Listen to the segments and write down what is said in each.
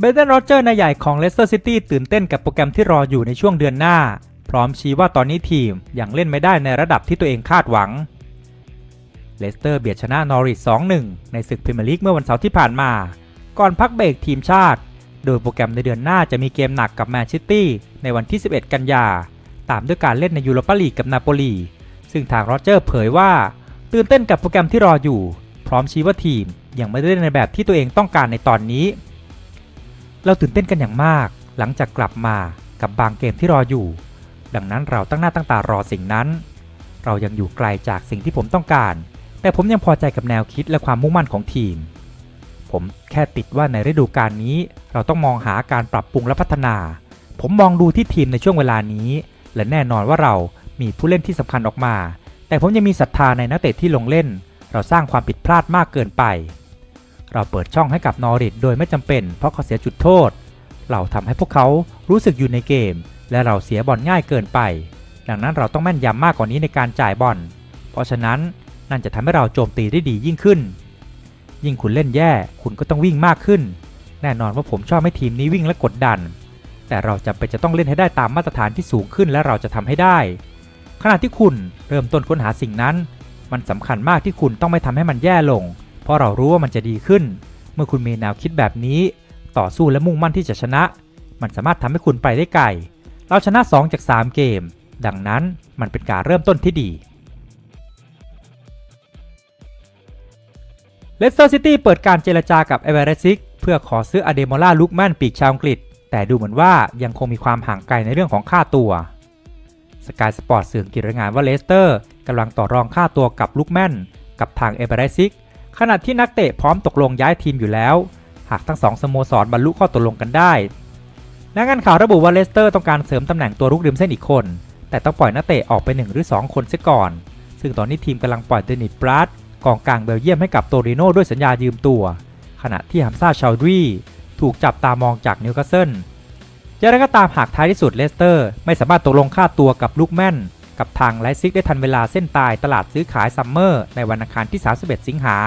เบเดนโรเจอร์นายใหญ่ของเลสเตอร์ซิตี้ตื่นเต้นกับโปรแกรมที่รออยู่ในช่วงเดือนหน้า พร้อมชี้ว่าตอนนี้ทีมยังเล่นไม่ได้ในระดับที่ตัวเองคาดหวังเลสเตอร์เบียดชนะนอริส 2-1 ในศึกพรีเมียร์ลีกเมื่อวันเสาร์ที่ผ่านมา ก่อนพักเบรกทีมชาติ โดยโปรแกรมในเดือนหน้าจะมีเกมหนักกับแมนเชสเตอร์ในวันที่ 11 กันยา ตามด้วยการเล่นในยูโรปาลีกกับนาโปลี ซึ่งทางโรเจอร์เผยว่า ตื่นเต้นกับโปรแกรมที่รออยู่ พร้อมชี้ว่าทีมยังไม่ได้เล่นในแบบที่ตัวเองต้องการในตอนนี้ เราตื่นเต้นกันอย่างมาก หลังจากกลับมากับบางเกมที่รออยู่ ดังนั้นเราตั้งหน้าตั้งตารอสิ่งนั้น เรายังอยู่ไกลจากสิ่งที่ผมต้องการ แต่ผมยังพอใจกับแนวคิดและความมุ่งมั่นของทีม ผมแค่ติดว่าในฤดูกาลนี้ เราต้องมองหาการปรับปรุงและพัฒนา ผมมองดูที่ทีมในช่วงเวลานี้ และแน่นอนว่าเรามีผู้เล่นที่สำคัญออกมา แต่ผมยังมีศรัทธาในนักเตะที่ลงเล่น เราสร้างความผิดพลาดมากเกินไป เราเปิดช่องให้กับนอริทโดยไม่จำเป็น เพราะเขาเสียจุดโทษ เราทำให้พวกเขารู้สึกอยู่ในเกม และเราเสียบอลง่ายเกินไป ดังนั้นเราต้องแม่นยำมากกว่านี้ในการจ่ายบอล เพราะฉะนั้นนั่นจะทำให้เราโจมตีได้ดียิ่งขึ้น ยิ่งคุณเล่นแย่คุณก็ต้องวิ่งมากขึ้น แน่นอนว่าผมชอบให้ทีมนี้วิ่งและกดดัน แต่เราจำเป็นจะต้องเล่นให้ได้ตามมาตรฐานที่สูงขึ้นและเราจะทำให้ได้ขณะที่คุณเริ่มต้นค้นหาสิ่งนั้น มันสำคัญมากที่คุณต้องไม่ทำให้มันแย่ลง เพราะเรารู้ว่ามันจะดีขึ้น เมื่อคุณมีแนวคิดแบบนี้ ต่อสู้และมุ่งมั่นที่จะชนะ มันสามารถทำให้คุณไปได้ไกล เราชนะ 2 จาก 3 เกม ดังนั้นมันเป็นการเริ่มต้นที่ดีเลสเตอร์ซิตี้เปิดการเจรจากับเอเวอเรซิกเพื่อขอซื้ออเดโมล่าลุกแมนปีกชาวอังกฤษ แต่ดูเหมือนว่ายังคงมีความห่างไกลในเรื่องของค่าตัวสกายสปอร์ตสื่อกฤษรายงานว่าเลสเตอร์กำลังต่อรองค่าตัวกับลุกแมนกับทางเอเวอเรซิก ขณะที่นักเตะพร้อมตกลงย้ายทีมอยู่แล้ว หากทั้งสองสโมสรบรรลุข้อตกลงกันได้และงานข่าวระบุว่าเลสเตอร์ต้องการเสริมตำแหน่งตัวรุกริมเส้นอีกคน แต่ต้องปล่อยนักเตะออกไป1หรือ 2 คนเสียก่อน ซึ่งตอนนี้ทีมกำลังปล่อยเดนิสบรัดกองกลางเบลเยียมให้กับโตริโน่ด้วยสัญญายืมตัว ขณะที่ฮัมซาชาลดรีถูกจับตามองจากนิวคาสเซิลอย่างไรก็ตามหากท้ายที่สุดเลสเตอร์ ไม่สามารถตกลงค่าตัวกับลูกแม่น กับทางไลซิกได้ทันเวลาเส้นตายตลาดซื้อขายซัมเมอร์ในวันอังคารที่ 31 สิงหา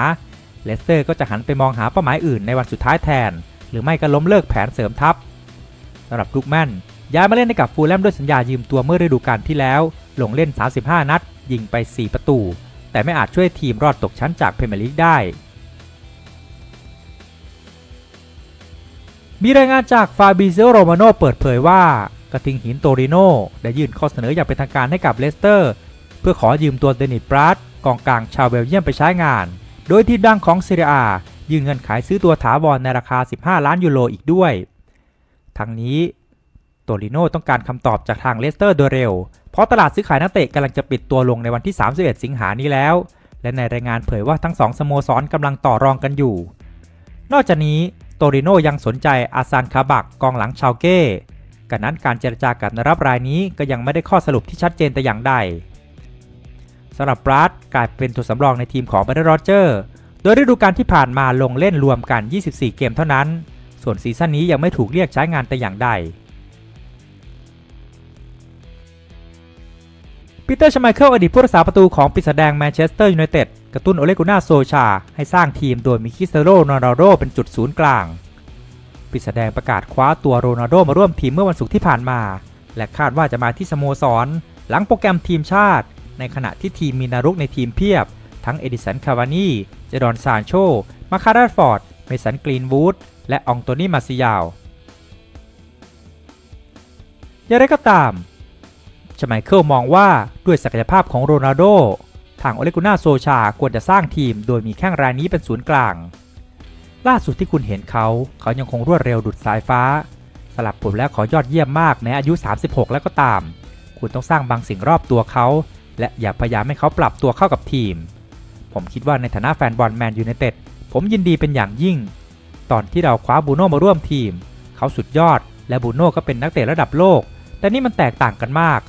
เลสเตอร์ก็จะหันไปมองหาเป้าหมายอื่นในวันสุดท้ายแทน หรือไม่ก็ล้มเลิกแผนเสริมทัพสำหรับลูกแม่นย้ายมาเล่นให้กับฟูลแลมด้วยสัญญายืมตัวเมื่อฤดูกาลที่แล้ว ลงเล่น 35 นัด ยิงไป 4 ประตู แต่ไม่อาจช่วยทีมรอดตกชั้นจากพรีเมียร์ลีกได้มีรายงานจากฟาบิเซโโรมาโนเปิดเผยว่า กระทิงหินโตริโนได้ยื่นข้อเสนออย่างเป็นทางการให้กับเลสเตอร์ เพื่อขอยืมตัวเดนิสบรัดกองกลางชาวเบลเยียมไปใช้งาน โดยทีมดังของซีเรียยื่นเงินขายซื้อตัวถาวรในราคา 15 ล้านยูโรอีกด้วย ทั้งนี้โตริโนต้องการคำตอบจากทางเลสเตอร์โดยเร็ว เพราะตลาดซื้อขายนักเตะกำลังจะปิดตัวลงในวันที่ 31 สิงหานี้แล้ว และในรายงานเผยว่าทั้งสองสโมสรกำลังต่อรองกันอยู่ นอกจากนี้โตริโนยังสนใจอาซานคาบักกองหลังชาวเก้ กันนั้นการเจรจากับนรับรายนี้ก็ยังไม่ได้ข้อสรุปที่ชัดเจนแต่อย่างใดสำหรับบรัดกลายเป็นตัวสำรองในทีมของเบรโรเจอร์ โดยฤดูกาลที่ผ่านมาลงเล่นรวมกัน 24 เกมเท่านั้น ส่วนซีซั่นนี้ยังไม่ถูกเรียกใช้งานแต่อย่างใดปีเตอร์ชไมเคิลอดีตผู้รักษาประตูของปีศาจแดงแมนเชสเตอร์ยูไนเต็ดกระตุ้นโอเลกุน่าโซชา ให้สร้างทีมโดยมีคริสเตโรโรนัลโดเป็นจุดศูนย์กลาง ปีศาจแดงประกาศคว้าตัวโรนัลโดมาร่วมทีมเมื่อวันศุกร์ที่ผ่านมา และคาดว่าจะมาที่สโมสร หลังโปรแกรมทีมชาติ ในขณะที่ทีมมีนารุกในทีมเพียบ ทั้งเอดิสันคาวานีเจดอนซานโช มาคาราฟอร์ด เมสันกรีนวูด และอองโตนีมาซิยาวอย่างไรก็ตามชไมเคิลมองว่าด้วยศักยภาพของโรนัลโด ทางโอเลกุน่าโซชาควรจะสร้างทีมโดยมีแข้งรายนี้เป็นศูนย์กลาง ล่าสุดที่คุณเห็นเขา เขายังคงรวดเร็วดุดสายฟ้า สลับผมแล้วขอยอดเยี่ยมมากแม้อายุ 36 แล้วก็ตาม คุณต้องสร้างบางสิ่งรอบตัวเขา และอย่าพยายามให้เขาปรับตัวเข้ากับทีม ผมคิดว่าในฐานะแฟนบอลแมนยูไนเต็ดผมยินดีเป็นอย่างยิ่ง ตอนที่เราคว้าบูโน่มาร่วมทีม เขาสุดยอด และบูโน่ก็เป็นนักเตะระดับโลก แต่นี่มันแตกต่างกันมาก